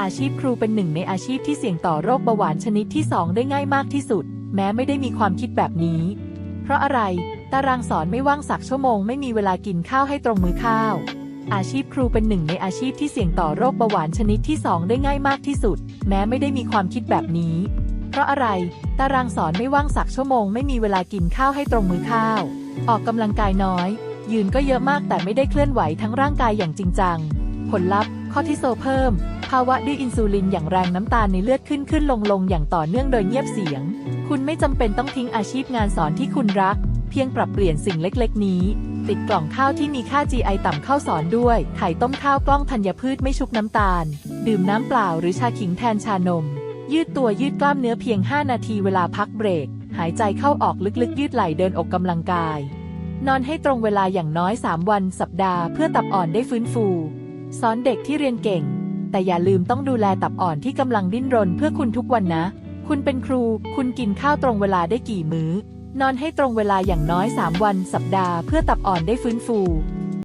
อาชีพครูเป็นหนึ่งในอาชีพที่เสี่ยงต่อโรคเบาหวานชนิดที่ 2 ได้ง่ายมากที่สุด แม้ไม่ได้มีความคิดแบบนี้ เพราะอะไร ตารางสอนไม่ว่างสักชั่วโมงไม่มีเวลากินข้าวให้ตรงมือข้าว อาชีพครูเป็นหนึ่งในอาชีพที่เสี่ยงต่อโรคเบาหวานชนิดที่ 2 ได้ง่ายมากที่สุด แม้ไม่ได้มีความคิดแบบนี้ เพราะอะไร ตารางสอนไม่ว่างสักชั่วโมงไม่มีเวลากินข้าวให้ตรงมือข้าว ออกกำลังกายน้อย ยืนก็เยอะมากแต่ไม่ได้เคลื่อนไหวทั้งร่างกายอย่างจริงจัง ผลลัพธ์คอร์ติโซเพิ่มาวะดื้ออินซูลินอย่างแรงน้ำตาลในเลือดขึ้นขึ้นลงลงอย่างต่อเนื่องโดยเงียบเสียง คุณไม่จำเป็นต้องทิ้งอาชีพงานสอนที่คุณรัก เพียงปรับเปลี่ยนสิ่งเล็กๆ นี้ ติดกล่องข้าวที่มีค่า GI ต่ำเข้าสอนด้วย ไข่ต้มข้าวกล้องธัญพืชไม่ชุบน้ำตาล ดื่มน้ำเปล่าหรือชาขิงแทนชานม ยืดตัวยืดกล้ามเนื้อเพียง 5 นาทีเวลาพักเบรก หายใจเข้าออกลึกๆ ยืดไหล่เดินออกกำลังกาย นอนให้ตรงเวลาอย่างน้อย 3 วัน สัปดาห์ เพื่อตับอ่อนได้ฟื้นฟูสอนเด็กที่เรียนเก่ง แต่อย่าลืมต้องดูแลตับอ่อนที่กำลังดิ้นรนเพื่อคุณทุกวันนะ คุณเป็นครู คุณกินข้าวตรงเวลาได้กี่มื้อ นอนให้ตรงเวลาอย่างน้อย 3 วันสัปดาห์เพื่อตับอ่อนได้ฟื้นฟู